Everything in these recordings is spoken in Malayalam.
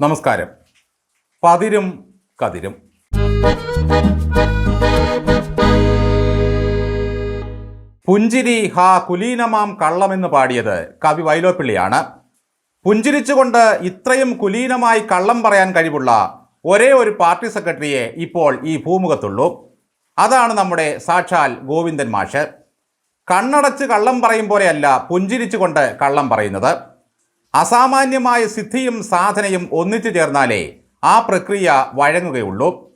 നമസ്കാരം. പതിരും കതിരും. പുഞ്ചിരി ഹാ കുലീനമാം കള്ളമെന്ന് പാടിയത് കവി വൈലോപ്പിള്ളിയാണ്. പുഞ്ചിരിച്ചുകൊണ്ട് ഇത്രയും കുലീനമായി കള്ളം പറയാൻ കഴിവുള്ള ഒരേ ഒരു പാർട്ടി സെക്രട്ടറിയെ ഇപ്പോൾ ഈ ഭൂമുഖത്തുള്ളൂ. അതാണ് നമ്മുടെ സാക്ഷാൽ ഗോവിന്ദൻ മാഷ്. കണ്ണടച്ച് കള്ളം പറയും പോലെയല്ല പുഞ്ചിരിച്ചുകൊണ്ട് കള്ളം പറയുന്നത്. അസാമാന്യമായ സിദ്ധിയും സാധനയും ഒന്നിച്ചു ചേർന്നാലേ ആ പ്രക്രിയ വഴങ്ങുകയുള്ളൂ.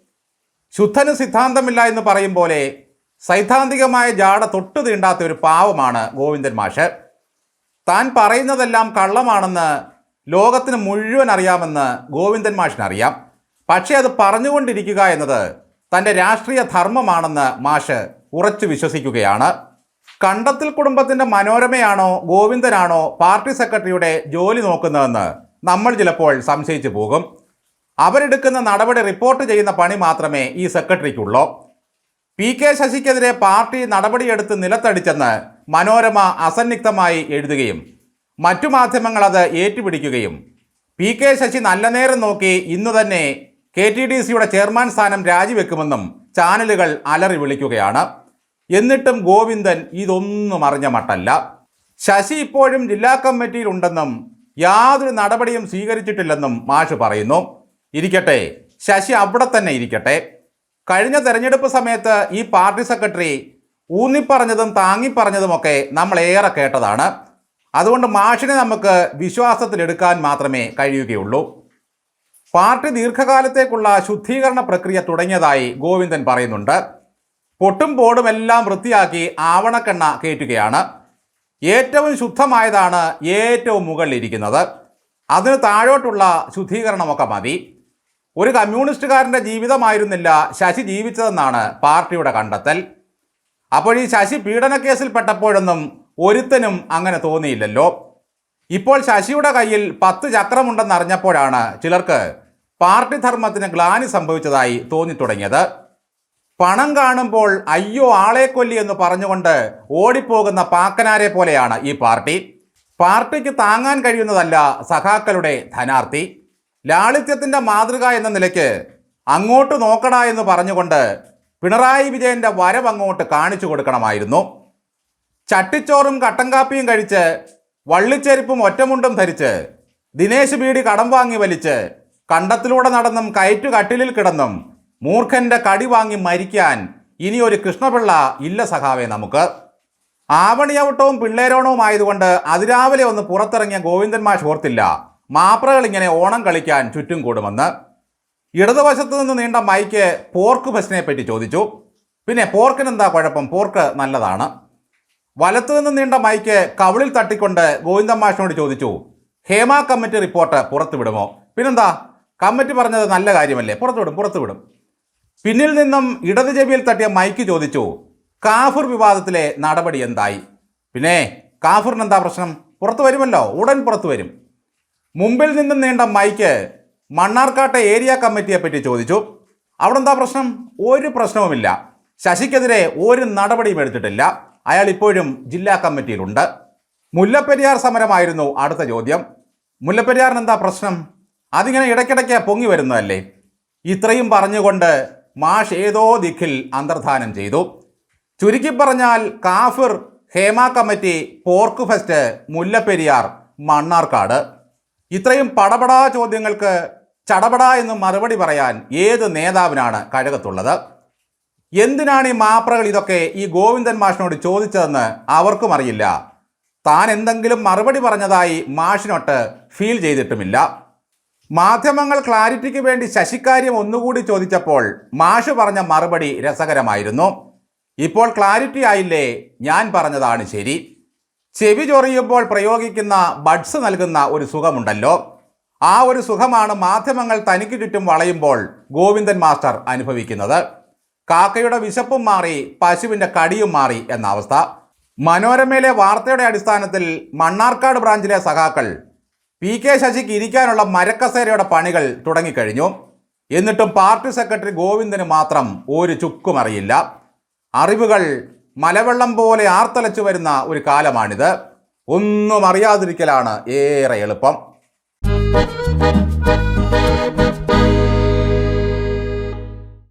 ശുദ്ധന് സിദ്ധാന്തമില്ല എന്ന് പറയും പോലെ സൈദ്ധാന്തികമായ ജാട തൊട്ടു തീണ്ടാത്ത ഒരു പാവമാണ് ഗോവിന്ദൻ മാഷ്. താൻ പറയുന്നതെല്ലാം കള്ളമാണെന്ന് ലോകത്തിന് മുഴുവൻ അറിയാമെന്ന് ഗോവിന്ദൻ മാഷിനറിയാം. പക്ഷേ അത് പറഞ്ഞുകൊണ്ടിരിക്കുക എന്നത് തന്റെ രാഷ്ട്രീയ ധർമ്മമാണെന്ന് മാഷ് ഉറച്ചു വിശ്വസിക്കുകയാണ്. കണ്ടത്തിൽ കുടുംബത്തിന്റെ മനോരമയാണോ ഗോവിന്ദനാണോ പാർട്ടി സെക്രട്ടറിയുടെ ജോലി നോക്കുന്നതെന്ന് നമ്മൾ ചിലപ്പോൾ സംശയിച്ചു പോകും. അവരെടുക്കുന്ന നടപടി റിപ്പോർട്ട് ചെയ്യുന്ന പണി മാത്രമേ ഈ സെക്രട്ടറിക്കുള്ളൂ. പി കെ ശശിക്കെതിരെ പാർട്ടി നടപടിയെടുത്ത് നിലത്തടിച്ചെന്ന് മനോരമ അസന്നിഗ്ധമായി എഴുതുകയും മറ്റു മാധ്യമങ്ങൾ അത് ഏറ്റുപിടിക്കുകയും. പി കെ ശശി നല്ല നേരം നോക്കി ഇന്നു തന്നെ കെ ടി ഡി സിയുടെ ചെയർമാൻ സ്ഥാനം രാജിവെക്കുമെന്നും ചാനലുകൾ അലറി വിളിക്കുകയാണ്. എന്നിട്ടും ഗോവിന്ദൻ ഇതൊന്നും അറിഞ്ഞ മട്ടല്ല. ശശി ഇപ്പോഴും ജില്ലാ കമ്മിറ്റിയിൽ ഉണ്ടെന്നും യാതൊരു നടപടിയും സ്വീകരിച്ചിട്ടില്ലെന്നും മാഷ് പറയുന്നു. ഇരിക്കട്ടെ ശശി അവിടെ തന്നെ ഇരിക്കട്ടെ. കഴിഞ്ഞ തെരഞ്ഞെടുപ്പ് സമയത്ത് ഈ പാർട്ടി സെക്രട്ടറി ഊന്നിപ്പറഞ്ഞതും താങ്ങിപ്പറഞ്ഞതുമൊക്കെ നമ്മൾ ഏറെ കേട്ടതാണ്. അതുകൊണ്ട് മാഷിനെ നമുക്ക് വിശ്വാസത്തിലെടുക്കാൻ മാത്രമേ കഴിയുകയുള്ളൂ. പാർട്ടി ദീർഘകാലത്തേക്കുള്ള ശുദ്ധീകരണ പ്രക്രിയ തുടങ്ങിയതായി ഗോവിന്ദൻ പറയുന്നുണ്ട്. പൊട്ടും പോടും എല്ലാം വൃത്തിയാക്കി ആവണക്കെണ്ണ കയറ്റുകയാണ്. ഏറ്റവും ശുദ്ധമായതാണ് ഏറ്റവും മുകളിലിരിക്കുന്നത് അതിന് താഴോട്ടുള്ള ശുദ്ധീകരണമൊക്കെ മതി. ഒരു കമ്മ്യൂണിസ്റ്റുകാരന്റെ ജീവിതമായിരുന്നില്ല ശശി ജീവിച്ചതെന്നാണ് പാർട്ടിയുടെ കണ്ടെത്തൽ. അപ്പോൾ ഈ ശശി പീഡനക്കേസിൽപ്പെട്ടപ്പോഴൊന്നും ഒരുത്തനും അങ്ങനെ തോന്നിയില്ലല്ലോ. ഇപ്പോൾ ശശിയുടെ കയ്യിൽ പത്ത് ചക്രമുണ്ടെന്നറിഞ്ഞപ്പോഴാണ് ചിലർക്ക് പാർട്ടി ധർമ്മത്തിന് ഗ്ലാനി സംഭവിച്ചതായി തോന്നിത്തുടങ്ങിയത്. പണം കാണുമ്പോൾ അയ്യോ ആളെ കൊല്ലി എന്ന് പറഞ്ഞുകൊണ്ട് ഓടിപ്പോകുന്ന പാക്കനാരെ പോലെയാണ് ഈ പാർട്ടി. പാർട്ടിക്ക് താങ്ങാൻ കഴിയുന്നതല്ല സഖാക്കളുടെ ധനാർത്ഥി. ലാളിത്യത്തിന്റെ മാതൃക എന്ന നിലയ്ക്ക് അങ്ങോട്ട് നോക്കടാ എന്ന് പറഞ്ഞുകൊണ്ട് പിണറായി വിജയന്റെ വരവ് അങ്ങോട്ട് കാണിച്ചു കൊടുക്കണമായിരുന്നു. ചട്ടിച്ചോറും കട്ടൻ കാപ്പിയും കഴിച്ച് വള്ളിച്ചെരുപ്പും ഒറ്റമുണ്ടും ധരിച്ച് ദിനേശ് ബീഡി കടം വാങ്ങി വലിച്ച് കണ്ടത്തിലൂടെ നടന്നും കയറ്റു കട്ടിലിൽ കിടന്നും മൂർഖന്റെ കടി വാങ്ങി മരിക്കാൻ ഇനി ഒരു കൃഷ്ണപിള്ള ഇല്ല സഖാവേ നമുക്ക്. ആവണിയവട്ടവും പിള്ളേരോണവും ആയതുകൊണ്ട് അതിരാവിലെ ഒന്ന് പുറത്തിറങ്ങിയ ഗോവിന്ദൻ മാഷ് ഓർത്തില്ല. മാപ്രകൾ ഇങ്ങനെ ഓണം കളിക്കാൻ ചുറ്റും കൂടുമെന്ന്. ഇടതുവശത്ത് നിന്ന് നീണ്ട മൈക്ക് പോർക്ക് ബസിനെ പറ്റി ചോദിച്ചു. പിന്നെ പോർക്കിന് എന്താ കുഴപ്പം? പോർക്ക് നല്ലതാണ്. വലത്തു നിന്ന് നീണ്ട മൈക്ക് കവിളിൽ തട്ടിക്കൊണ്ട് ഗോവിന്ദൻ മാഷിനോട് ചോദിച്ചു ഹേമ കമ്മിറ്റി റിപ്പോർട്ട് പുറത്തുവിടുമോ? പിന്നെന്താ കമ്മിറ്റി പറഞ്ഞത് നല്ല കാര്യമല്ലേ? പുറത്തുവിടും പുറത്തുവിടും. പിന്നിൽ നിന്നും ഇടത് ചെവിയിൽ തട്ടിയ മൈക്ക് ചോദിച്ചു കാഫിർ വിവാദത്തിലെ നടപടി എന്തായി? പിന്നെ കാഫൂറിന് എന്താ പ്രശ്നം? പുറത്തു വരുമല്ലോ ഉടൻ പുറത്തു വരും. മുമ്പിൽ നിന്നും നീണ്ട മൈക്ക് മണ്ണാർക്കാട്ടെ ഏരിയ കമ്മിറ്റിയെ പറ്റി ചോദിച്ചു അവിടെ എന്താ പ്രശ്നം? ഒരു പ്രശ്നവുമില്ല. ശശിക്കെതിരെ ഒരു നടപടിയും എടുത്തിട്ടില്ല. അയാൾ ഇപ്പോഴും ജില്ലാ കമ്മിറ്റിയിലുണ്ട്. മുല്ലപ്പെരിയാർ സമരമായിരുന്നു അടുത്ത ചോദ്യം. മുല്ലപ്പെരിയാറിന് എന്താ പ്രശ്നം? അതിങ്ങനെ ഇടയ്ക്കിടയ്ക്ക് പൊങ്ങി വരുന്നതല്ലേ. ഇത്രയും പറഞ്ഞുകൊണ്ട് മാഷ് ഏതോ ദിക്കിൽ അന്തർധാനം ചെയ്തു. ചുരുക്കി പറഞ്ഞാൽ കാഫിർ Hema committee pork fest Mullaperiyar Mannarkkad. ഇത്രയും പടപടാ ചോദ്യങ്ങൾക്ക് ചടപട എന്ന് മറുപടി പറയാൻ ഏത് നേതാവിനാണ് കഴകത്തുള്ളത്? എന്തിനാണ് ഈ മാപ്രകൾ ഇതൊക്കെ ഈ ഗോവിന്ദൻ മാഷിനോട് ചോദിച്ചതെന്ന് അവർക്കും അറിയില്ല. താൻ എന്തെങ്കിലും മറുപടി പറഞ്ഞതായി മാഷിനൊട്ട് ഫീൽ ചെയ്തിട്ടുമില്ല. മാധ്യമങ്ങൾ ക്ലാരിറ്റിക്ക് വേണ്ടി ശശിക്കാര്യം ഒന്നുകൂടി ചോദിച്ചപ്പോൾ മാഷ് പറഞ്ഞ മറുപടി രസകരമായിരുന്നു. ഇപ്പോൾ ക്ലാരിറ്റി ആയില്ലേ? ഞാൻ പറഞ്ഞതാണ് ശരി. ചെവി ചൊറിയുമ്പോൾ പ്രയോഗിക്കുന്ന ബഡ്സ് നൽകുന്ന ഒരു സുഖമുണ്ടല്ലോ. ആ ഒരു സുഖമാണ് മാധ്യമങ്ങൾ തനിക്ക് ചുറ്റും വളയുമ്പോൾ ഗോവിന്ദൻ മാസ്റ്റർ അനുഭവിക്കുന്നത്. കാക്കയുടെ വിശപ്പും മാറി പശുവിന്റെ കടിയും മാറി എന്ന അവസ്ഥ. മനോരമയിലെ വാർത്തയുടെ അടിസ്ഥാനത്തിൽ മണ്ണാർക്കാട് ബ്രാഞ്ചിലെ സഖാക്കൾ പി കെ ശശിക്ക് ഇരിക്കാനുള്ള മരക്കസേരയുടെ പണികൾ തുടങ്ങിക്കഴിഞ്ഞു. എന്നിട്ടും പാർട്ടി സെക്രട്ടറി ഗോവിന്ദന് മാത്രം ഒരു ചുക്കും അറിയില്ല. അറിവുകൾ മലവെള്ളം പോലെ ആർത്തലച്ചു വരുന്ന ഒരു കാലമാണിത്. ഒന്നും അറിയാതിരിക്കലാണ് ഏറെ എളുപ്പം.